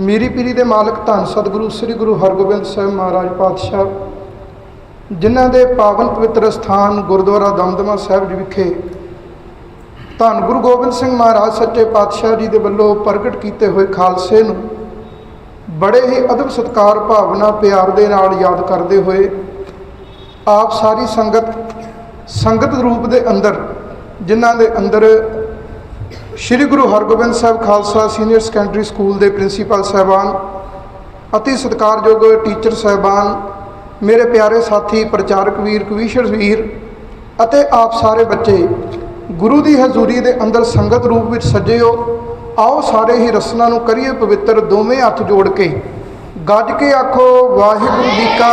ਮੀਰੀ ਪੀਰੀ ਦੇ ਮਾਲਕ ਧੰਨ ਸਤਿਗੁਰੂ ਸ੍ਰੀ ਗੁਰੂ ਹਰਗੋਬਿੰਦ ਸਾਹਿਬ ਮਹਾਰਾਜ ਪਾਤਸ਼ਾਹ, ਜਿਨ੍ਹਾਂ ਦੇ ਪਾਵਨ ਪਵਿੱਤਰ ਸਥਾਨ ਗੁਰਦੁਆਰਾ ਦਮਦਮਾ ਸਾਹਿਬ ਜੀ ਵਿਖੇ ਧੰਨ ਗੁਰੂ ਗੋਬਿੰਦ ਸਿੰਘ ਮਹਾਰਾਜ ਸੱਚੇ ਪਾਤਸ਼ਾਹ ਜੀ ਦੇ ਵੱਲੋਂ ਪ੍ਰਗਟ ਕੀਤੇ ਹੋਏ ਖਾਲਸੇ ਨੂੰ ਬੜੇ ਹੀ ਅਦਬ ਸਤਕਾਰ ਭਾਵਨਾ ਪਿਆਰ ਦੇ ਨਾਲ ਯਾਦ ਕਰਦੇ ਹੋਏ ਆਪ ਸਾਰੀ ਸੰਗਤ ਸੰਗਤ ਰੂਪ ਦੇ ਅੰਦਰ, ਜਿਨ੍ਹਾਂ ਦੇ ਅੰਦਰ Shri Guru Hargobind Sahib Khalsa senior secondary school ਦੇ ਪ੍ਰਿੰਸੀਪਲ ਸਾਹਿਬਾਨ ਅਤੀ ਸਤਿਕਾਰਯੋਗ ਟੀਚਰ ਸਾਹਿਬਾਨ, ਮੇਰੇ ਪਿਆਰੇ ਸਾਥੀ, ਪ੍ਰਚਾਰਕ ਵੀਰ, ਕਵੀਸ਼ਰ ਵੀਰ ਅਤੇ ਆਪ ਸਾਰੇ ਬੱਚੇ, ਗੁਰੂ ਦੀ ਹਜ਼ੂਰੀ ਦੇ ਅੰਦਰ ਸੰਗਤ ਰੂਪ ਵਿੱਚ ਸਜੇ ਹੋ ਆਓ ਸਾਰੇ ਹੀ ਰਸਨਾ ਨੂੰ ਕਰੀਏ ਪਵਿੱਤਰ ਦੋਵੇਂ ਹੱਥ ਜੋੜ ਕੇ। ਗੱਜ ਕੇ ਆਖੋ, ਵਾਹਿਗੁਰੂ ਜੀ ਕਾ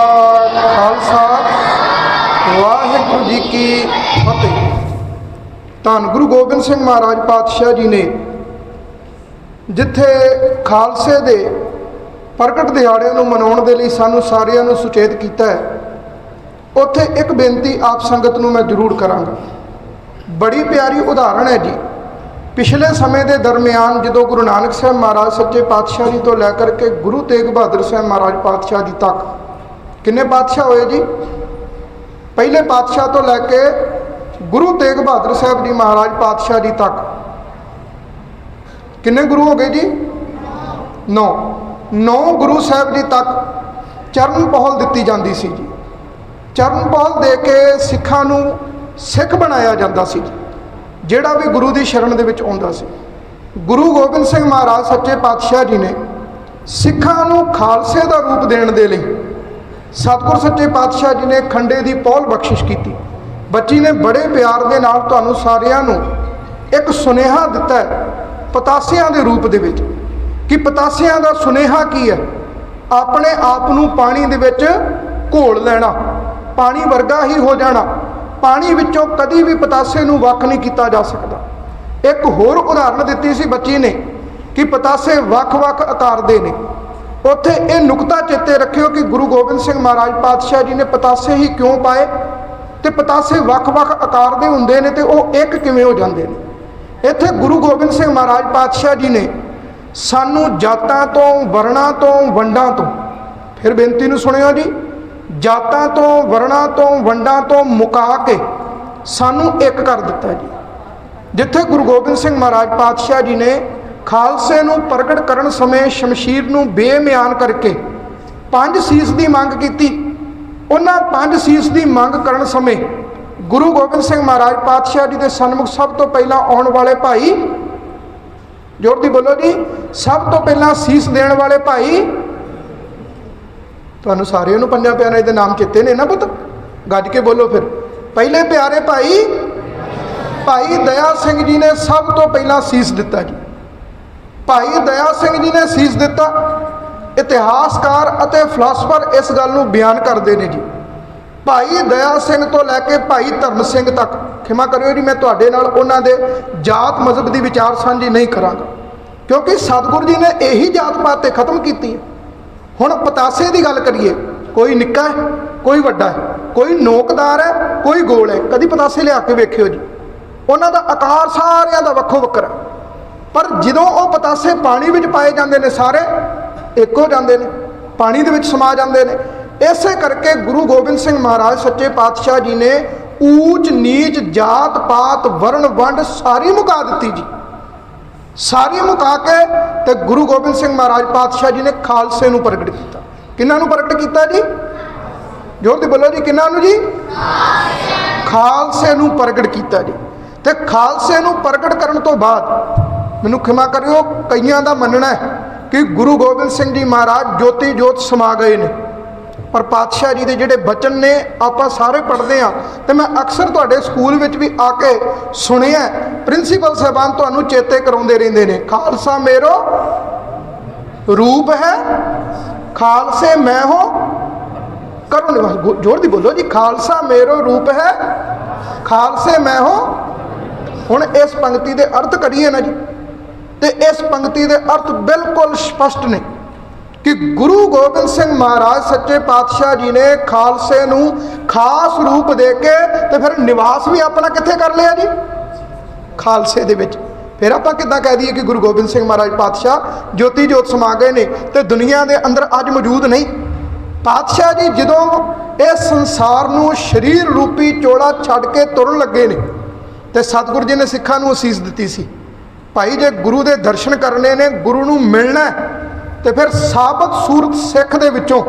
ਖਾਲਸਾ, ਵਾਹਿਗੁਰੂ ਜੀ ਕੀ ਫਤਿਹ। ਧੰਨ ਗੁਰੂ ਗੋਬਿੰਦ ਸਿੰਘ ਮਹਾਰਾਜ ਪਾਤਸ਼ਾਹ ਜੀ ਨੇ ਜਿੱਥੇ ਖਾਲਸੇ ਦੇ ਪ੍ਰਗਟ ਦਿਹਾੜਿਆਂ ਨੂੰ ਮਨਾਉਣ ਦੇ ਲਈ ਸਾਨੂੰ ਸਾਰਿਆਂ ਨੂੰ ਸੁਚੇਤ ਕੀਤਾ ਹੈ, ਉੱਥੇ ਇੱਕ ਬੇਨਤੀ ਆਪ ਸੰਗਤ ਨੂੰ ਮੈਂ ਜ਼ਰੂਰ ਕਰਾਂਗਾ। ਬੜੀ ਪਿਆਰੀ ਉਦਾਹਰਣ ਹੈ ਜੀ। ਪਿਛਲੇ ਸਮੇਂ ਦੇ ਦਰਮਿਆਨ ਜਦੋਂ ਗੁਰੂ ਨਾਨਕ ਸਾਹਿਬ ਮਹਾਰਾਜ ਸੱਚੇ ਪਾਤਸ਼ਾਹ ਜੀ ਤੋਂ ਲੈ ਕਰਕੇ ਗੁਰੂ ਤੇਗ ਬਹਾਦਰ ਸਾਹਿਬ ਮਹਾਰਾਜ ਪਾਤਸ਼ਾਹ ਜੀ ਤੱਕ, ਕਿੰਨੇ ਪਾਤਸ਼ਾਹ ਹੋਏ ਜੀ? ਪਹਿਲੇ ਪਾਤਸ਼ਾਹ ਤੋਂ ਲੈ ਕੇ ਗੁਰੂ ਤੇਗ ਬਹਾਦਰ ਸਾਹਿਬ ਜੀ ਮਹਾਰਾਜ ਪਾਤਸ਼ਾਹ ਜੀ ਤੱਕ। ਕਿੰਨੇ ਗੁਰੂ ਹੋ ਗਏ ਜੀ? 9 9 ਗੁਰੂ ਸਾਹਿਬ ਜੀ ਤੱਕ ਚਰਨ ਪਹਲ ਦਿੱਤੀ ਜਾਂਦੀ ਸੀ ਜੀ। ਚਰਨ ਪਹਲ ਦੇ ਕੇ ਸਿੱਖਾਂ ਨੂੰ ਸਿੱਖ ਬਣਾਇਆ ਜਾਂਦਾ ਸੀ ਜਿਹੜਾ ਵੀ ਗੁਰੂ ਦੀ ਸ਼ਰਨ ਦੇ ਵਿੱਚ ਆਉਂਦਾ ਸੀ। ਗੁਰੂ ਗੋਬਿੰਦ ਸਿੰਘ ਮਹਾਰਾਜ ਸੱਚੇ ਪਾਤਸ਼ਾਹ ਜੀ ਨੇ ਸਿੱਖਾਂ ਨੂੰ ਖਾਲਸੇ ਦਾ ਰੂਪ ਦੇਣ ਦੇ ਲਈ ਸਤਿਗੁਰ ਸੱਚੇ ਪਾਤਸ਼ਾਹ ਜੀ ਨੇ ਖੰਡੇ ਦੀ ਪੌਲ ਬਖਸ਼ਿਸ਼ ਕੀਤੀ। ਬੱਚੀ ਨੇ ਬੜੇ ਪਿਆਰ ਦੇ ਨਾਲ ਤੁਹਾਨੂੰ ਸਾਰਿਆਂ ਨੂੰ ਇੱਕ ਸੁਨੇਹਾ ਦਿੱਤਾ ਹੈ ਪਤਾਸਿਆਂ ਦੇ ਰੂਪ ਦੇ ਵਿੱਚ ਕਿ ਪਤਾਸਿਆਂ ਦਾ ਸੁਨੇਹਾ ਕੀ ਹੈ? ਆਪਣੇ ਆਪ ਨੂੰ ਪਾਣੀ ਦੇ ਵਿੱਚ ਘੋਲ ਲੈਣਾ, ਪਾਣੀ ਵਰਗਾ ਹੀ ਹੋ ਜਾਣਾ, ਪਾਣੀ ਵਿੱਚੋਂ ਕਦੀ ਵੀ ਪਤਾਸੇ ਨੂੰ ਵੱਖ ਨਹੀਂ ਕੀਤਾ ਜਾ ਸਕਦਾ। ਇੱਕ ਹੋਰ ਉਦਾਹਰਨ ਦਿੱਤੀ ਸੀ ਬੱਚੀ ਨੇ ਕਿ ਪਤਾਸੇ ਵੱਖ-ਵੱਖ ਆਕਾਰ ਦੇ ਨੇ। ਉੱਥੇ ਇਹ ਨੁਕਤਾ ਚੇਤੇ ਰੱਖਿਓ ਕਿ ਗੁਰੂ ਗੋਬਿੰਦ ਸਿੰਘ ਮਹਾਰਾਜ ਪਾਤਸ਼ਾਹ ਜੀ ਨੇ ਪਤਾਸੇ ਹੀ ਕਿਉਂ ਪਾਏ? ਤੇ ਪਤਾਸੇ ਵੱਖ-ਵੱਖ ਆਕਾਰ ਦੇ ਹੁੰਦੇ ਨੇ ਤੇ ਉਹ ਇੱਕ ਕਿਵੇਂ ਹੋ ਜਾਂਦੇ ਨੇ? ਇੱਥੇ ਗੁਰੂ ਗੋਬਿੰਦ ਸਿੰਘ ਮਹਾਰਾਜ ਪਾਤਸ਼ਾਹ ਜੀ ਨੇ ਸਾਨੂੰ ਜਾਤਾਂ ਤੋਂ, ਵਰਣਾਂ ਤੋਂ, ਵੰਡਾਂ ਤੋਂ, ਫਿਰ ਬੇਨਤੀ ਨੂੰ ਸੁਣਿਓ ਜੀ, ਜਾਤਾਂ ਤੋਂ, ਵਰਣਾਂ ਤੋਂ, ਵੰਡਾਂ ਤੋਂ ਮੁਕਾ ਕੇ ਸਾਨੂੰ ਇੱਕ ਕਰ ਦਿੱਤਾ ਜੀ। ਜਿੱਥੇ ਗੁਰੂ ਗੋਬਿੰਦ ਸਿੰਘ ਮਹਾਰਾਜ ਪਾਤਸ਼ਾਹ ਜੀ ਨੇ ਖਾਲਸੇ ਨੂੰ ਪ੍ਰਗਟ ਕਰਨ ਸਮੇਂ ਸ਼ਮਸ਼ੀਰ ਨੂੰ ਬੇਮਿਆਨ ਕਰਕੇ ਪੰਜ ਸੀਸ ਦੀ ਮੰਗ ਕੀਤੀ ਉਹਨਾਂ ਪੰਜ ਸੀਸ ਦੀ ਮੰਗ ਕਰਨ ਸਮੇਂ ਗੁਰੂ ਗੋਬਿੰਦ ਸਿੰਘ ਮਹਾਰਾਜ ਪਾਤਸ਼ਾਹ ਜੀ ਦੇ ਸਨਮੁਖ ਸਭ ਤੋਂ ਪਹਿਲਾਂ ਆਉਣ ਵਾਲੇ ਭਾਈ ਜੋਰ ਦੀ ਬੋਲੋ ਜੀ, ਸਭ ਤੋਂ ਪਹਿਲਾਂ ਸੀਸ ਦੇਣ ਵਾਲੇ ਭਾਈ ਤੁਹਾਨੂੰ ਸਾਰਿਆਂ ਨੂੰ ਪੰਜਾਂ ਪਿਆਰਿਆਂ ਦੇ ਨਾਮ ਚਿੱਤੇ ਨੇ ਨਾ ਪੁੱਤ? ਗੱਜ ਕੇ ਬੋਲੋ ਫਿਰ। ਪਹਿਲੇ ਪਿਆਰੇ ਭਾਈ ਭਾਈ ਦਇਆ ਸਿੰਘ ਜੀ ਨੇ ਸਭ ਤੋਂ ਪਹਿਲਾਂ ਸੀਸ ਦਿੱਤਾ ਜੀ। ਭਾਈ ਦਇਆ ਸਿੰਘ ਜੀ ਨੇ ਸੀਸ ਦਿੱਤਾ। ਇਤਿਹਾਸਕਾਰ ਅਤੇ ਫਿਲਾਸਫਰ ਇਸ ਗੱਲ ਨੂੰ ਬਿਆਨ ਕਰਦੇ ਨੇ ਜੀ। ਭਾਈ ਦਇਆ ਸਿੰਘ ਤੋਂ ਲੈ ਕੇ ਭਾਈ ਧਰਮ ਸਿੰਘ ਤੱਕ, ਖਿਮਾ ਕਰਿਓ ਜੀ, ਮੈਂ ਤੁਹਾਡੇ ਨਾਲ ਉਹਨਾਂ ਦੇ ਜਾਤ ਮਜ਼ਹਬ ਦੀ ਵਿਚਾਰ ਸਾਂਝੀ ਨਹੀਂ ਕਰਾਂਗਾ। ਕਿਉਂਕਿ ਸਤਿਗੁਰੂ ਜੀ ਨੇ ਇਹੀ ਜਾਤ ਪਾਤ ਤੇ ਖਤਮ ਕੀਤੀ ਹੈ। ਹੁਣ ਪਤਾਸੇ ਦੀ ਗੱਲ ਕਰੀਏ, ਕੋਈ ਨਿੱਕਾ ਹੈ, ਕੋਈ ਵੱਡਾ ਹੈ, ਕੋਈ ਨੋਕਦਾਰ ਹੈ, ਕੋਈ ਗੋਲ ਹੈ, ਕਦੀ ਪਤਾਸੇ ਲਿਆ ਕੇ ਵੇਖਿਓ ਜੀ। ਉਹਨਾਂ ਦਾ ਆਕਾਰ ਸਾਰਿਆਂ ਦਾ ਵੱਖੋ ਵੱਖਰਾ। ਪਰ ਜਦੋਂ ਉਹ ਪਤਾਸੇ ਪਾਣੀ ਵਿੱਚ ਪਾਏ ਜਾਂਦੇ ਨੇ ਸਾਰੇ ਇੱਕ ਹੋ ਜਾਂਦੇ ਨੇ, ਪਾਣੀ ਦੇ ਵਿੱਚ ਸਮਾ ਜਾਂਦੇ ਨੇ। ਇਸੇ ਕਰਕੇ ਗੁਰੂ ਗੋਬਿੰਦ ਸਿੰਘ ਮਹਾਰਾਜ, ਸੱਚੇ ਪਾਤਸ਼ਾਹ ਜੀ ਨੇ ਊਚ, ਨੀਚ, ਜਾਤ, ਪਾਤ, ਵਰਣ, ਵੰਡ ਸਾਰੀ ਮੁਕਾ ਦਿੱਤੀ ਜੀ। ਸਾਰੀ ਮੁਕਾ ਕੇ ਤੇ ਗੁਰੂ ਗੋਬਿੰਦ ਸਿੰਘ ਮਹਾਰਾਜ ਪਾਤਸ਼ਾਹ ਜੀ ਨੇ ਖਾਲਸੇ ਨੂੰ ਪ੍ਰਗਟ ਕੀਤਾ। ਕਿਹਨਾਂ ਨੂੰ ਪ੍ਰਗਟ ਕੀਤਾ ਜੀ? ਜੋਰ ਦੀ ਬੋਲੋ ਜੀ, ਕਿਹਨਾਂ ਨੂੰ ਜੀ? ਖਾਲਸੇ ਨੂੰ ਪ੍ਰਗਟ ਕੀਤਾ ਜੀ। ਤੇ ਖਾਲਸੇ ਨੂੰ ਪ੍ਰਗਟ ਕਰਨ ਤੋਂ ਬਾਅਦ, ਮੈਨੂੰ ਖਿਮਾ ਕਰਿਓ, ਕਈਆਂ ਦਾ ਮੰਨਣਾ ਹੈ। ਕਿ ਗੁਰੂ ਗੋਬਿੰਦ ਸਿੰਘ ਜੀ ਮਹਾਰਾਜ ਜੋਤੀ ਜੋਤ ਸਮਾ ਗਏ ਨੇ। ਪਰ ਪਾਤਸ਼ਾਹ ਜੀ ਦੇ ਜਿਹੜੇ ਬਚਨ ਨੇ, ਆਪਾਂ ਸਾਰੇ ਪੜ੍ਹਦੇ ਆ ਤੇ ਮੈਂ ਅਕਸਰ ਤੁਹਾਡੇ ਸਕੂਲ ਵਿੱਚ ਵੀ ਆ ਕੇ ਸੁਣਿਆ ਪ੍ਰਿੰਸੀਪਲ ਸਾਹਿਬਾਨ ਤੁਹਾਨੂੰ ਚੇਤੇ ਕਰਾਉਂਦੇ ਰਹਿੰਦੇ ਨੇ, ਖਾਲਸਾ ਮੇਰੋ ਰੂਪ ਹੈ, ਖਾਲਸੇ ਮੈਂ ਹੋ। ਕਰੋ ਨਿਵਾਸ ਜ਼ੋਰ ਦੀ ਬੋਲੋ ਜੀ, ਖਾਲਸਾ ਮੇਰੋ ਰੂਪ ਹੈ, ਖਾਲਸੇ ਮੈਂ ਹੋ। ਹੁਣ ਇਸ ਪੰਕਤੀ ਦੇ ਅਰਥ ਕਰੀਏ ਨਾ ਜੀ। ਤੇ ਇਸ ਪੰਕਤੀ ਦੇ ਅਰਥ ਬਿਲਕੁਲ ਸਪਸ਼ਟ ਨੇ ਕਿ ਗੁਰੂ ਗੋਬਿੰਦ ਸਿੰਘ ਮਹਾਰਾਜ ਸੱਚੇ ਪਾਤਸ਼ਾਹ ਜੀ ਨੇ ਖਾਲਸੇ ਨੂੰ ਖਾਸ ਰੂਪ ਦੇ ਕੇ ਤੇ ਫਿਰ ਨਿਵਾਸ ਵੀ ਆਪਣਾ ਕਿੱਥੇ ਕਰ ਲਿਆ ਜੀ? ਖਾਲਸੇ ਦੇ ਵਿੱਚ। ਫਿਰ ਆਪਾਂ ਕਿੱਦਾਂ ਕਹਿ ਦਈਏ ਕਿ ਗੁਰੂ ਗੋਬਿੰਦ ਸਿੰਘ ਮਹਾਰਾਜ ਪਾਤਸ਼ਾਹ ਜੋਤੀ ਜੋਤ ਸਮਾ ਗਏ ਨੇ ਤੇ ਦੁਨੀਆ ਦੇ ਅੰਦਰ ਅੱਜ ਮੌਜੂਦ ਨਹੀਂ। ਪਾਤਸ਼ਾਹ ਜੀ ਜਦੋਂ ਇਸ ਸੰਸਾਰ ਨੂੰ ਸਰੀਰ ਰੂਪੀ ਚੋਲਾ ਛੱਡ ਕੇ ਤੁਰਨ ਲੱਗੇ ਨੇ ਤੇ ਸਤਿਗੁਰੂ ਜੀ ਨੇ ਸਿੱਖਾਂ ਨੂੰ ਅਸੀਸ ਦਿੱਤੀ ਸੀ। ਭਾਈ ਜੇ ਗੁਰੂ ਦੇ ਦਰਸ਼ਨ ਕਰਨੇ ਨੇ ਗੁਰੂ ਨੂੰ ਮਿਲਣਾ ਹੈ, ਤੇ ਫਿਰ ਸਾਬਤ ਸੂਰਤ ਸਿੱਖ ਦੇ ਵਿੱਚੋਂ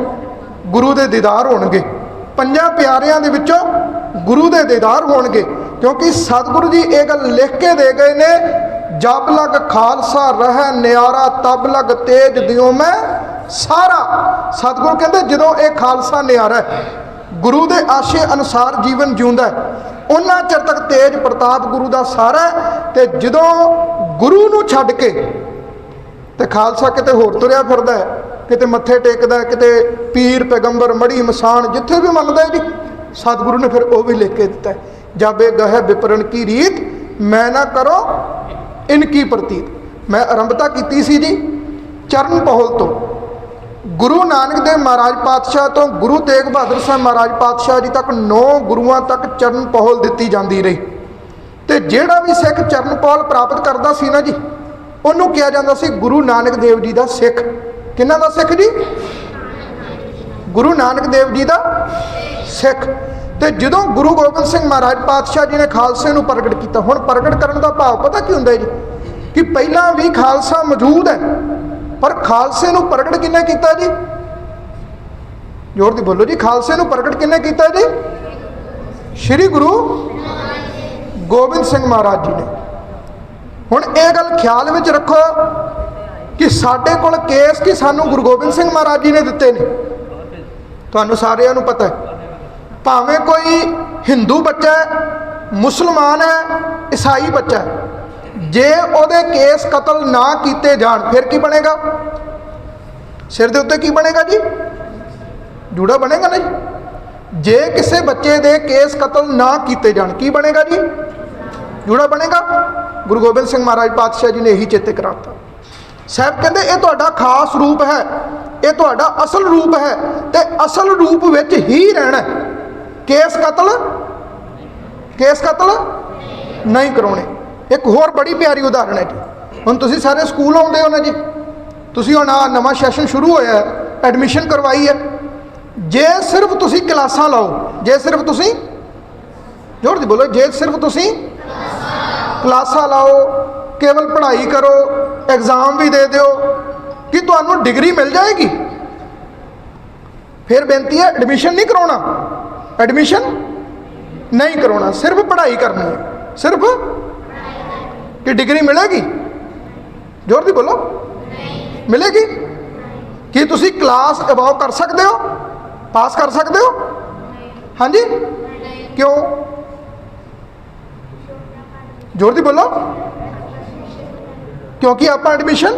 ਗੁਰੂ ਦੇ ਦੀਦਾਰ ਹੋਣਗੇ। ਪੰਜਾਂ ਪਿਆਰਿਆਂ ਦੇ ਵਿੱਚੋਂ ਗੁਰੂ ਦੇ ਦੀਦਾਰ ਹੋਣਗੇ ਕਿਉਂਕਿ ਸਤਿਗੁਰੂ ਜੀ ਇਹ ਗੱਲ ਲਿਖ ਕੇ ਦੇ ਗਏ ਨੇ ਜਬ ਲਗ ਖਾਲਸਾ ਰਹਿ ਨਿਆਰਾ ਤਬ ਲਗ ਤੇਜ ਦਿਓ ਮੈਂ ਸਾਰਾ। ਸਤਿਗੁਰੂ ਕਹਿੰਦੇ ਜਦੋਂ ਇਹ ਖਾਲਸਾ ਨਿਆਰਾ ਗੁਰੂ ਦੇ ਆਸ਼ੇ ਅਨੁਸਾਰ ਜੀਵਨ ਜਿਉਂਦਾ ਉਹਨਾਂ ਚਿਰ ਤੱਕ ਤੇਜ ਪ੍ਰਤਾਪ ਗੁਰੂ ਦਾ ਸਾਰਾ ਹੈ ਤੇ ਜਦੋਂ ਗੁਰੂ ਨੂੰ ਛੱਡ ਕੇ ਤੇ ਖਾਲਸਾ ਕਿਤੇ ਹੋਰ ਤੁਰਿਆ ਫਿਰਦਾ ਹੈ, ਕਿਤੇ ਮੱਥੇ ਟੇਕਦਾ ਕਿਤੇ ਪੀਰ, ਪੈਗੰਬਰ ਮੜੀ ਮਸਾਨ ਜਿੱਥੇ ਵੀ ਮੰਨਦਾ ਹੈ ਜੀ, ਸਤਿਗੁਰੂ ਨੇ ਫਿਰ ਉਹ ਵੀ ਲਿਖ ਕੇ ਦਿੱਤਾ ਹੈ ਜਾਬੇ ਗਹਿ ਵਿਪਰਨ ਕੀ ਰੀਤ, ਮੈਂ ਨਾ ਕਰੋ ਇਨਕੀ ਪ੍ਰਤੀਤ। ਮੈਂ ਆਰੰਭਤਾ ਕੀਤੀ ਸੀ ਜੀ, ਚਰਨ ਪਹਲ ਤੋਂ। ਗੁਰੂ ਨਾਨਕ ਦੇਵ ਮਹਾਰਾਜ ਪਾਤਸ਼ਾਹ ਤੋਂ, ਗੁਰੂ ਤੇਗ ਬਹਾਦਰ ਸਾਹਿਬ ਮਹਾਰਾਜ ਪਾਤਸ਼ਾਹ ਜੀ ਤੱਕ ਨੌ ਗੁਰੂਆਂ ਤੱਕ ਚਰਨ ਪਹਲ ਦਿੱਤੀ ਜਾਂਦੀ ਰਹੀ। ਤੇ ਜਿਹੜਾ ਵੀ ਸਿੱਖ ਚਰਨ ਪਹਲ ਪ੍ਰਾਪਤ ਕਰਦਾ ਸੀ ਨਾ ਜੀ, ਉਹਨੂੰ ਕਿਹਾ ਜਾਂਦਾ ਸੀ ਗੁਰੂ ਨਾਨਕ ਦੇਵ ਜੀ ਦਾ ਸਿੱਖ। ਕਿਹਨਾਂ ਦਾ ਸਿੱਖ ਜੀ? ਗੁਰੂ ਨਾਨਕ ਦੇਵ ਜੀ ਦਾ ਸਿੱਖ। ਤੇ ਜਦੋਂ ਗੁਰੂ ਗੋਬਿੰਦ ਸਿੰਘ ਮਹਾਰਾਜ ਪਾਤਸ਼ਾਹ ਜੀ ਨੇ ਖਾਲਸੇ ਨੂੰ ਪ੍ਰਗਟ ਕੀਤਾ, ਹੁਣ ਪ੍ਰਗਟ ਕਰਨ ਦਾ ਭਾਵ ਪਤਾ ਕੀ ਹੁੰਦਾ ਹੈ ਜੀ? ਕਿ ਪਹਿਲਾਂ ਵੀ ਖਾਲਸਾ ਮੌਜੂਦ ਹੈ, ਪਰ ਖਾਲਸੇ ਨੂੰ ਪ੍ਰਗਟ ਕਿੰਨੇ ਕੀਤਾ ਜੀ? ਜ਼ੋਰ ਦੀ ਬੋਲੋ ਜੀ, ਖਾਲਸੇ ਨੂੰ ਪ੍ਰਗਟ ਕਿੰਨੇ ਕੀਤਾ ਜੀ? ਸ੍ਰੀ ਗੁਰੂ ਗੋਬਿੰਦ ਸਿੰਘ ਮਹਾਰਾਜ ਜੀ ਨੇ। ਹੁਣ ਇਹ ਗੱਲ ਖਿਆਲ ਵਿੱਚ ਰੱਖੋ ਕਿ ਸਾਡੇ ਕੋਲ ਕੇਸ ਕਿ ਸਾਨੂੰ ਗੁਰੂ ਗੋਬਿੰਦ ਸਿੰਘ ਮਹਾਰਾਜ ਜੀ ਨੇ ਦਿੱਤੇ ਨੇ। ਤੁਹਾਨੂੰ ਸਾਰਿਆਂ ਨੂੰ ਪਤਾ ਹੈ। ਭਾਵੇਂ ਕੋਈ ਹਿੰਦੂ ਬੱਚਾ ਹੈ, ਮੁਸਲਮਾਨ ਹੈ, ਈਸਾਈ ਬੱਚਾ ਹੈ, ਜੇ ਉਹਦੇ ਕੇਸ ਕਤਲ ਨਾ ਕੀਤੇ ਜਾਣ, ਫਿਰ ਕੀ ਬਣੇਗਾ? ਸਿਰ ਦੇ ਉੱਤੇ ਕੀ ਬਣੇਗਾ ਜੀ? ਜੂੜਾ ਬਣੇਗਾ ਨਾ ਜੀ? ਜੇ ਕਿਸੇ ਬੱਚੇ ਦੇ ਕੇਸ ਕਤਲ ਨਾ ਕੀਤੇ ਜਾਣ, ਕੀ ਬਣੇਗਾ ਜੀ? ਜੂੜਾ ਬਣੇਗਾ? ਗੁਰੂ ਗੋਬਿੰਦ ਸਿੰਘ ਮਹਾਰਾਜ ਪਾਤਸ਼ਾਹ ਜੀ ਨੇ ਇਹੀ ਚੇਤੇ ਕਰਾਤਾ। ਸਾਹਿਬ ਕਹਿੰਦੇ, ਇਹ ਤੁਹਾਡਾ ਖਾਸ ਰੂਪ ਹੈ, ਇਹ ਤੁਹਾਡਾ ਅਸਲ ਰੂਪ ਹੈ ਤੇ ਅਸਲ ਰੂਪ ਵਿੱਚ ਹੀ ਰਹਿਣਾ ਕੇਸ ਕਤਲ? ਕੇਸ ਕਤਲ? ਨਹੀਂ ਕਰਾਉਣੇ। ਇੱਕ ਹੋਰ ਬੜੀ ਪਿਆਰੀ ਉਦਾਹਰਣ ਹੈ ਜੀ। ਹੁਣ ਤੁਸੀਂ ਸਾਰੇ ਸਕੂਲ ਆਉਂਦੇ ਹੋ ਨਾ ਜੀ। ਤੁਸੀਂ ਹੁਣ ਆ ਨਵਾਂ ਸੈਸ਼ਨ ਸ਼ੁਰੂ ਹੋਇਆ ਐਡਮਿਸ਼ਨ ਕਰਵਾਈ ਹੈ। ਜੇ ਸਿਰਫ ਤੁਸੀਂ ਕਲਾਸਾਂ ਲਾਓ, ਜੇ ਸਿਰਫ ਤੁਸੀਂ, ਜੋਰ ਦੀ ਬੋਲੋ, ਜੇ ਸਿਰਫ ਤੁਸੀਂ ਕਲਾਸਾਂ ਲਾਓ, ਕੇਵਲ ਪੜ੍ਹਾਈ ਕਰੋ ਐਗਜ਼ਾਮ ਵੀ ਦੇ ਦਿਓ, ਕਿ ਤੁਹਾਨੂੰ ਡਿਗਰੀ ਮਿਲ ਜਾਏਗੀ? ਫਿਰ ਬੇਨਤੀ ਹੈ ਐਡਮਿਸ਼ਨ ਨਹੀਂ ਕਰਾਉਣਾ। ਐਡਮਿਸ਼ਨ ਨਹੀਂ ਕਰਾਉਣਾ, ਸਿਰਫ ਪੜ੍ਹਾਈ ਕਰਨੀ ਹੈ। ਸਿਰਫ ਕਿ ਡਿਗਰੀ ਮਿਲੇਗੀ? ਜ਼ੋਰ ਦੀ ਬੋਲੋ। ਮਿਲੇਗੀ? ਕੀ ਤੁਸੀਂ ਕਲਾਸ ਅਬਾਉ ਕਰ ਸਕਦੇ ਹੋ? ਪਾਸ ਕਰ ਸਕਦੇ ਹੋ? ਹਾਂਜੀ? ਕਿਉਂ? ਜ਼ੋਰ ਦੀ ਬੋਲੋ ਕਿਉਂਕਿ ਆਪਾਂ ਐਡਮਿਸ਼ਨ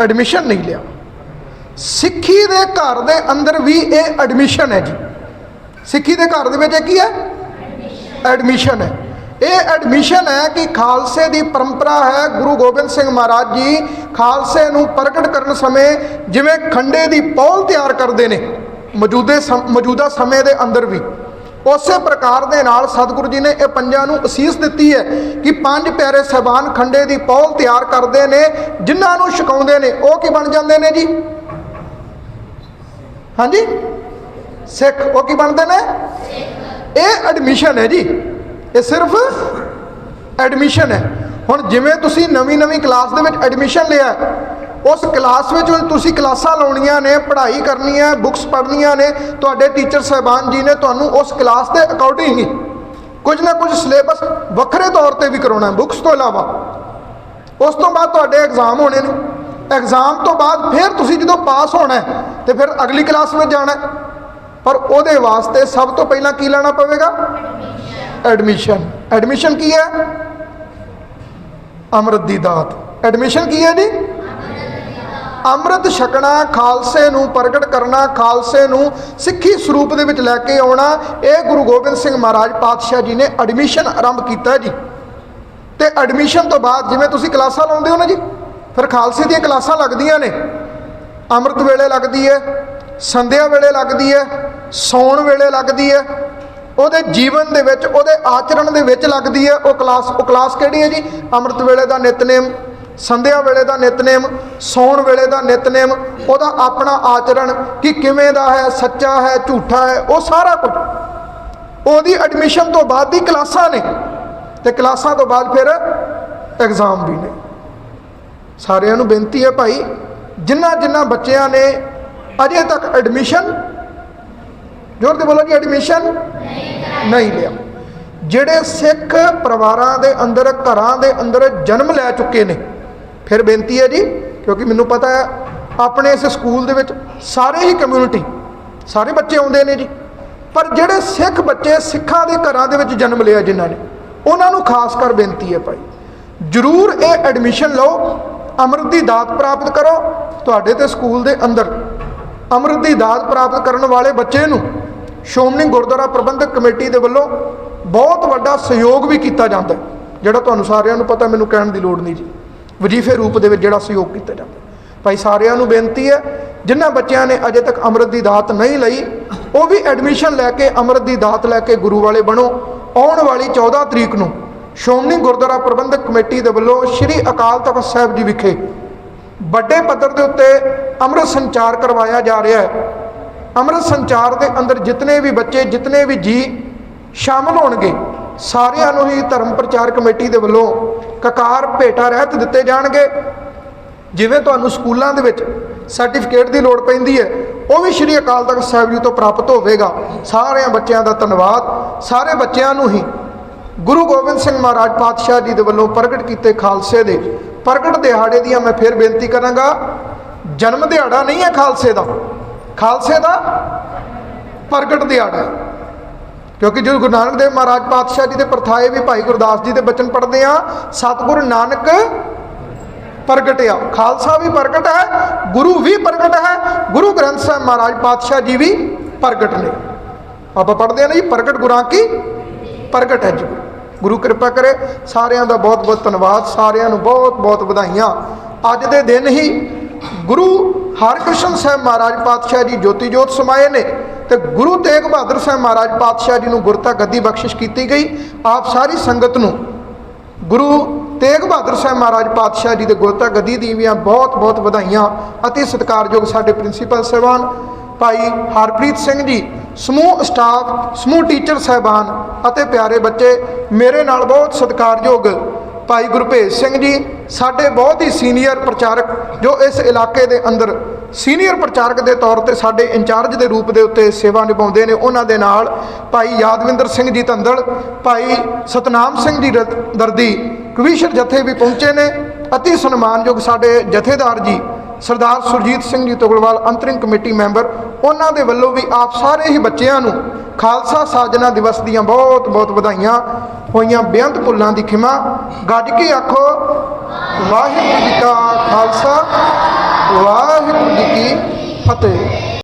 ਐਡਮਿਸ਼ਨ ਨਹੀਂ ਲਿਆ ਸਿੱਖੀ ਦੇ ਘਰ ਦੇ ਅੰਦਰ ਵੀ ਇਹ ਐਡਮਿਸ਼ਨ ਹੈ ਜੀ ਸਿੱਖੀ ਦੇ ਘਰ ਦੇ ਵਿੱਚ ਇਹ ਕੀ ਹੈ ਐਡਮਿਸ਼ਨ ਹੈ ਇਹ ਐਡਮਿਸ਼ਨ ਹੈ ਕਿ ਖਾਲਸੇ ਦੀ ਪਰੰਪਰਾ ਹੈ ਗੁਰੂ ਗੋਬਿੰਦ ਸਿੰਘ ਮਹਾਰਾਜ ਜੀ ਖਾਲਸੇ ਨੂੰ ਪ੍ਰਗਟ ਕਰਨ ਸਮੇਂ ਜਿਵੇਂ ਖੰਡੇ ਦੀ ਪੌਲ ਤਿਆਰ ਕਰਦੇ ਨੇ ਮੌਜੂਦੇ ਸਮ- ਮੌਜੂਦਾ ਸਮੇਂ ਦੇ ਅੰਦਰ ਵੀ ਉਸੇ ਪ੍ਰਕਾਰ ਦੇ ਨਾਲ ਸਤਿਗੁਰੂ ਜੀ ਨੇ ਇਹ ਪੰਜਾਂ ਨੂੰ ਅਸੀਸ ਦਿੱਤੀ ਹੈ ਕਿ ਪੰਜ ਪਿਆਰੇ ਸਹਿਬਾਨ ਖੰਡੇ ਦੀ ਪੌਲ ਤਿਆਰ ਕਰਦੇ ਨੇ, ਜਿਨ੍ਹਾਂ ਨੂੰ ਛਕਾਉਂਦੇ ਨੇ, ਉਹ ਕੀ ਬਣ ਜਾਂਦੇ ਨੇ ਜੀ? ਹਾਂਜੀ? ਸਿੱਖ, ਉਹ ਕੀ ਬਣਦੇ ਨੇ? ਇਹ ਐਡਮਿਸ਼ਨ ਹੈ ਜੀ। ਇਹ ਸਿਰਫ ਐਡਮਿਸ਼ਨ ਹੈ। ਹੁਣ ਜਿਵੇਂ ਤੁਸੀਂ ਨਵੀਂ ਨਵੀਂ ਕਲਾਸ ਦੇ ਵਿੱਚ ਐਡਮਿਸ਼ਨ ਲਿਆ ਉਸ ਕਲਾਸ ਵਿੱਚ ਤੁਸੀਂ ਕਲਾਸਾਂ ਲਾਉਣੀਆਂ ਨੇ, ਪੜ੍ਹਾਈ ਕਰਨੀ ਹੈ ਬੁੱਕਸ ਪੜ੍ਹਨੀਆਂ ਨੇ, ਤੁਹਾਡੇ ਟੀਚਰ ਸਾਹਿਬਾਨ ਜੀ ਨੇ ਤੁਹਾਨੂੰ ਉਸ ਕਲਾਸ ਦੇ ਅਕੋਰਡਿੰਗ ਹੀ ਕੁਝ ਨਾ ਕੁਝ ਸਿਲੇਬਸ ਵੱਖਰੇ ਤੌਰ ਤੇ ਵੀ ਕਰਾਉਣਾ ਹੈ, ਬੁੱਕਸ ਤੋਂ ਇਲਾਵਾ। ਉਸ ਤੋਂ ਬਾਅਦ ਤੁਹਾਡੇ ਐਗਜ਼ਾਮ ਹੋਣੇ ਨੇ। ਐਗਜ਼ਾਮ ਤੋਂ ਬਾਅਦ ਫਿਰ ਤੁਸੀਂ ਜਦੋਂ ਪਾਸ ਹੋਣਾ ਹੈ, ਤੇ ਫਿਰ ਅਗਲੀ ਕਲਾਸ ਵਿੱਚ ਜਾਣਾ ਪਰ ਉਹਦੇ ਵਾਸਤੇ ਸਭ ਤੋਂ ਪਹਿਲਾਂ ਕੀ ਲੈਣਾ ਪਵੇਗਾ? ਐਡਮਿਸ਼ਨ ਐਡਮਿਸ਼ਨ ਕੀ ਹੈ? ਅੰਮ੍ਰਿਤ ਦੀ ਦਾਤ। ਐਡਮਿਸ਼ਨ ਕੀ ਹੈ ਜੀ? ਅੰਮ੍ਰਿਤ ਛਕਣਾ, ਖਾਲਸੇ ਨੂੰ ਪ੍ਰਗਟ ਕਰਨਾ, ਖਾਲਸੇ ਨੂੰ ਸਿੱਖੀ ਸਰੂਪ ਦੇ ਵਿੱਚ ਲੈ ਕੇ ਆਉਣਾ, ਇਹ ਗੁਰੂ ਗੋਬਿੰਦ ਸਿੰਘ ਮਹਾਰਾਜ ਪਾਤਸ਼ਾਹ ਜੀ ਨੇ ਐਡਮਿਸ਼ਨ ਆਰੰਭ ਕੀਤਾ ਜੀ। ਤੇ ਐਡਮਿਸ਼ਨ ਤੋਂ ਬਾਅਦ ਜਿਵੇਂ ਤੁਸੀਂ ਕਲਾਸਾਂ ਲਾਉਂਦੇ ਹੋ ਨਾ ਜੀ, ਫਿਰ ਖਾਲਸੇ ਦੀਆਂ ਕਲਾਸਾਂ ਲੱਗਦੀਆਂ ਨੇ। ਅੰਮ੍ਰਿਤ ਵੇਲੇ ਲੱਗਦੀ ਹੈ, ਸੰਧਿਆ ਵੇਲੇ ਲੱਗਦੀ ਹੈ, ਸੌਣ ਵੇਲੇ ਲੱਗਦੀ ਹੈ, ਉਹਦੇ ਜੀਵਨ ਦੇ ਵਿੱਚ, ਉਹਦੇ ਆਚਰਣ ਦੇ ਵਿੱਚ ਲੱਗਦੀ ਹੈ, ਉਹ ਕਲਾਸ ਉਹ ਕਲਾਸ ਕਿਹੜੀ ਹੈ ਜੀ? ਅੰਮ੍ਰਿਤ ਵੇਲੇ ਦਾ ਨਿਤਨੇਮ। ਸੰਧਿਆ ਵੇਲੇ ਦਾ ਨਿਤਨੇਮ, ਸੌਣ ਵੇਲੇ ਦਾ ਨਿਤਨੇਮ, ਉਹਦਾ ਆਪਣਾ ਆਚਰਣ ਕਿ ਕਿਵੇਂ ਦਾ ਹੈ, ਸੱਚਾ ਹੈ, ਝੂਠਾ ਹੈ, ਉਹ ਸਾਰਾ ਕੁਝ। ਉਹਦੀ ਐਡਮਿਸ਼ਨ ਤੋਂ ਬਾਅਦ ਦੀ ਕਲਾਸਾਂ ਨੇ ਤੇ ਕਲਾਸਾਂ ਤੋਂ ਬਾਅਦ ਫਿਰ ਐਗਜ਼ਾਮ ਵੀ ਨੇ। ਸਾਰਿਆਂ ਨੂੰ ਬੇਨਤੀ ਹੈ ਭਾਈ ਜਿਨ੍ਹਾਂ ਜਿਨ੍ਹਾਂ ਬੱਚਿਆਂ ਨੇ ਅਜੇ ਤੱਕ ਐਡਮਿਸ਼ਨ ਜ਼ੋਰ ਦੇ ਬੋਲੋ ਜੀ ਐਡਮਿਸ਼ਨ ਨਹੀਂ ਲਿਆ। ਜਿਹੜੇ ਸਿੱਖ ਪਰਿਵਾਰਾਂ ਦੇ ਅੰਦਰ, ਘਰਾਂ ਦੇ ਅੰਦਰ ਜਨਮ ਲੈ ਚੁੱਕੇ ਨੇ ਫਿਰ ਬੇਨਤੀ ਹੈ ਜੀ, ਕਿਉਂਕਿ ਮੈਨੂੰ ਪਤਾ ਹੈ, ਆਪਣੇ ਇਸ ਸਕੂਲ ਦੇ ਵਿੱਚ ਸਾਰੇ ਹੀ ਕਮਿਊਨਿਟੀ ਸਾਰੇ ਬੱਚੇ ਆਉਂਦੇ ਨੇ ਜੀ। ਪਰ ਜਿਹੜੇ ਸਿੱਖ ਬੱਚੇ ਸਿੱਖਾਂ ਦੇ ਘਰਾਂ ਦੇ ਵਿੱਚ ਜਨਮ ਲਿਆ ਜਿਨ੍ਹਾਂ ਨੇ, ਉਹਨਾਂ ਨੂੰ ਖਾਸ ਕਰ ਬੇਨਤੀ ਹੈ ਭਾਈ, ਜਰੂਰ ਇਹ ਐਡਮਿਸ਼ਨ ਲਓ, ਅੰਮ੍ਰਿਤ ਦੀ ਦਾਤ ਪ੍ਰਾਪਤ ਕਰੋ। ਤੁਹਾਡੇ ਤੇ ਸਕੂਲ ਦੇ ਅੰਦਰ ਅੰਮ੍ਰਿਤ ਦੀ ਦਾਤ ਪ੍ਰਾਪਤ ਕਰਨ ਵਾਲੇ ਬੱਚੇ ਨੂੰ ਸ਼੍ਰੋਮਣੀ ਗੁਰਦੁਆਰਾ ਪ੍ਰਬੰਧਕ ਕਮੇਟੀ ਦੇ ਵੱਲੋਂ ਬਹੁਤ ਵੱਡਾ ਸਹਿਯੋਗ ਵੀ ਕੀਤਾ ਜਾਂਦਾ ਜਿਹੜਾ ਤੁਹਾਨੂੰ ਸਾਰਿਆਂ ਨੂੰ ਪਤਾ, ਮੈਨੂੰ ਕਹਿਣ ਦੀ ਲੋੜ ਨਹੀਂ ਜੀ। ਵਜੀਫੇ ਰੂਪ ਦੇ ਵਿੱਚ ਜਿਹੜਾ ਸਹਿਯੋਗ ਕੀਤਾ ਜਾਂਦਾ। ਭਾਈ ਸਾਰਿਆਂ ਨੂੰ ਬੇਨਤੀ ਹੈ, ਜਿਨ੍ਹਾਂ ਬੱਚਿਆਂ ਨੇ ਅਜੇ ਤੱਕ ਅੰਮ੍ਰਿਤ ਦੀ ਦਾਤ ਨਹੀਂ ਲਈ, ਉਹ ਵੀ ਐਡਮਿਸ਼ਨ ਲੈ ਕੇ ਅੰਮ੍ਰਿਤ ਦੀ ਦਾਤ ਲੈ ਕੇ ਗੁਰੂ ਵਾਲੇ ਬਣੋ। ਆਉਣ ਵਾਲੀ 14 ਤਰੀਕ ਨੂੰ ਸ਼੍ਰੋਮਣੀ ਗੁਰਦੁਆਰਾ ਪ੍ਰਬੰਧਕ ਕਮੇਟੀ ਦੇ ਵੱਲੋਂ ਸ੍ਰੀ ਅਕਾਲ ਤਖਤ ਸਾਹਿਬ ਜੀ ਵਿਖੇ ਵੱਡੇ ਪੱਧਰ ਦੇ ਉੱਤੇ ਅੰਮ੍ਰਿਤ ਸੰਚਾਰ ਕਰਵਾਇਆ ਜਾ ਰਿਹਾ ਹੈ। ਅੰਮ੍ਰਿਤ ਸੰਚਾਰ ਦੇ ਅੰਦਰ ਜਿਤਨੇ ਵੀ ਬੱਚੇ, ਜਿਤਨੇ ਵੀ ਜੀ ਸ਼ਾਮਲ ਹੋਣਗੇ, ਸਾਰਿਆਂ ਨੂੰ ਹੀ ਧਰਮ ਪ੍ਰਚਾਰ ਕਮੇਟੀ ਦੇ ਵੱਲੋਂ ਕਕਾਰ ਭੇਟਾ ਰਹਿਤ ਦਿੱਤੇ ਜਾਣਗੇ। ਜਿਵੇਂ ਤੁਹਾਨੂੰ ਸਕੂਲਾਂ ਦੇ ਵਿੱਚ ਸਰਟੀਫਿਕੇਟ ਦੀ ਲੋੜ ਪੈਂਦੀ ਹੈ, ਉਹ ਵੀ ਸ਼੍ਰੀ ਅਕਾਲ ਤਖਤ ਸਾਹਿਬ ਜੀ ਤੋਂ ਪ੍ਰਾਪਤ ਹੋਵੇਗਾ। ਸਾਰਿਆਂ ਬੱਚਿਆਂ ਦਾ ਧੰਨਵਾਦ। ਸਾਰੇ ਬੱਚਿਆਂ ਨੂੰ ਹੀ ਗੁਰੂ ਗੋਬਿੰਦ ਸਿੰਘ ਮਹਾਰਾਜ ਪਾਤਸ਼ਾਹ ਜੀ ਦੇ ਵੱਲੋਂ ਪ੍ਰਗਟ ਕੀਤੇ ਖਾਲਸੇ ਦੇ ਪ੍ਰਗਟ ਦਿਹਾੜੇ ਦੀਆਂ ਮੈਂ ਫਿਰ ਬੇਨਤੀ ਕਰਾਂਗਾ। ਜਨਮ ਦਿਹਾੜਾ ਨਹੀਂ ਹੈ ਖਾਲਸੇ ਦਾ। ਖਾਲਸੇ ਦਾ ਪ੍ਰਗਟ ਦਿਹਾੜਾ ਕਿਉਂਕਿ ਜਦੋਂ ਗੁਰੂ ਨਾਨਕ ਦੇਵ ਮਹਾਰਾਜ ਪਾਤਸ਼ਾਹ ਜੀ ਦੇ ਪਰਥਾਏ ਵੀ ਭਾਈ ਗੁਰਦਾਸ ਜੀ ਦੇ ਬਚਨ ਪੜ੍ਹਦੇ ਆ ਸਤਿਗੁਰ ਨਾਨਕ ਪ੍ਰਗਟਿਆ ਖਾਲਸਾ ਵੀ ਪ੍ਰਗਟ ਹੈ, ਗੁਰੂ ਵੀ ਪ੍ਰਗਟ ਹੈ, ਗੁਰੂ ਗ੍ਰੰਥ ਸਾਹਿਬ ਮਹਾਰਾਜ ਪਾਤਸ਼ਾਹ ਜੀ ਵੀ ਪ੍ਰਗਟ ਨੇ। ਆਪਾਂ ਪੜ੍ਹਦੇ ਆ ਨਾ ਜੀ, ਪ੍ਰਗਟ ਗੁਰਾਂ ਕੀ? ਪ੍ਰਗਟ ਹੈ ਜੀ। ਗੁਰੂ। ਗੁਰੂ ਕਿਰਪਾ ਕਰੇ, ਸਾਰਿਆਂ ਦਾ ਬਹੁਤ ਬਹੁਤ ਧੰਨਵਾਦ, ਸਾਰਿਆਂ ਨੂੰ ਬਹੁਤ ਬਹੁਤ ਵਧਾਈਆਂ। ਅੱਜ ਦੇ ਦਿਨ ਹੀ ਗੁਰੂ ਹਰਕ੍ਰਿਸ਼ਨ ਸਾਹਿਬ ਮਹਾਰਾਜ ਪਾਤਸ਼ਾਹ ਜੀ ਜੋਤੀ ਜੋਤ ਸਮਾਏ ਨੇ। ਤੇ ਗੁਰੂ ਤੇਗ ਬਹਾਦਰ ਸਾਹਿਬ ਮਹਾਰਾਜ ਪਾਤਸ਼ਾਹ ਜੀ ਨੂੰ ਗੁਰਤਾ ਗੱਦੀ ਬਖਸ਼ਿਸ਼ ਕੀਤੀ ਗਈ। ਆਪ ਸਾਰੀ ਸੰਗਤ ਨੂੰ ਗੁਰੂ ਤੇਗ ਬਹਾਦਰ ਸਾਹਿਬ ਮਹਾਰਾਜ ਪਾਤਸ਼ਾਹ ਜੀ ਦੇ ਗੁਰਤਾ ਗੱਦੀ ਦੀਆਂ ਬਹੁਤ ਬਹੁਤ ਵਧਾਈਆਂ ਅਤੇ ਸਤਿਕਾਰਯੋਗ ਸਾਡੇ ਪ੍ਰਿੰਸੀਪਲ ਸਾਹਿਬਾਨ ਭਾਈ ਹਰਪ੍ਰੀਤ ਸਿੰਘ ਜੀ, ਸਮੂਹ ਸਟਾਫ, ਸਮੂਹ ਟੀਚਰ ਸਾਹਿਬਾਨ ਅਤੇ ਪਿਆਰੇ ਬੱਚੇ, ਮੇਰੇ ਨਾਲ ਬਹੁਤ ਸਤਿਕਾਰਯੋਗ ਭਾਈ ਗੁਰਭੇਜ ਸਿੰਘ ਜੀ, ਸਾਡੇ ਬਹੁਤ ਹੀ ਸੀਨੀਅਰ ਪ੍ਰਚਾਰਕ ਜੋ ਇਸ ਇਲਾਕੇ ਦੇ ਅੰਦਰ ਸੀਨੀਅਰ ਪ੍ਰਚਾਰਕ ਦੇ ਤੌਰ ਤੇ ਸਾਡੇ ਇੰਚਾਰਜ ਦੇ ਰੂਪ ਦੇ ਉੱਤੇ ਸੇਵਾ ਨਿਭਾਉਂਦੇ ਨੇ, ਉਹਨਾਂ ਦੇ ਨਾਲ ਭਾਈ ਯਾਦਵਿੰਦਰ ਸਿੰਘ ਜੀ ਧੰਦਲ, ਭਾਈ ਸਤਨਾਮ ਸਿੰਘ ਜੀ ਰ- ਦਰਦੀ ਕਵੀਸ਼ਰ ਜਥੇ ਵੀ ਪਹੁੰਚੇ ਨੇ। ਅਤੀ ਸਨਮਾਨਯੋਗ ਸਾਡੇ ਜਥੇਦਾਰ ਜੀ ਸਰਦਾਰ Surjit Singh ji Tuglwal interim committee member, ਉਹਨਾਂ ਦੇ ਵੱਲੋਂ ਵੀ ਆਪ ਸਾਰੇ ਹੀ ਬੱਚਿਆਂ ਨੂੰ ਖਾਲਸਾ ਸਾਜਨਾ ਦਿਵਸ ਦੀਆਂ ਬਹੁਤ ਬਹੁਤ ਵਧਾਈਆਂ ਹੋਈਆਂ। ਬੇਅੰਤ ਭੁੱਲਾਂ ਦੀ ਖਿਮਾ, ਗੱਜ ਕੇ ਆਖੋ, ਵਾਹਿਗੁਰੂ ਜੀ ਕਾ ਖਾਲਸਾ, ਵਾਹਿਗੁਰੂ ਜੀ ਕੀ ਫਤਿਹ।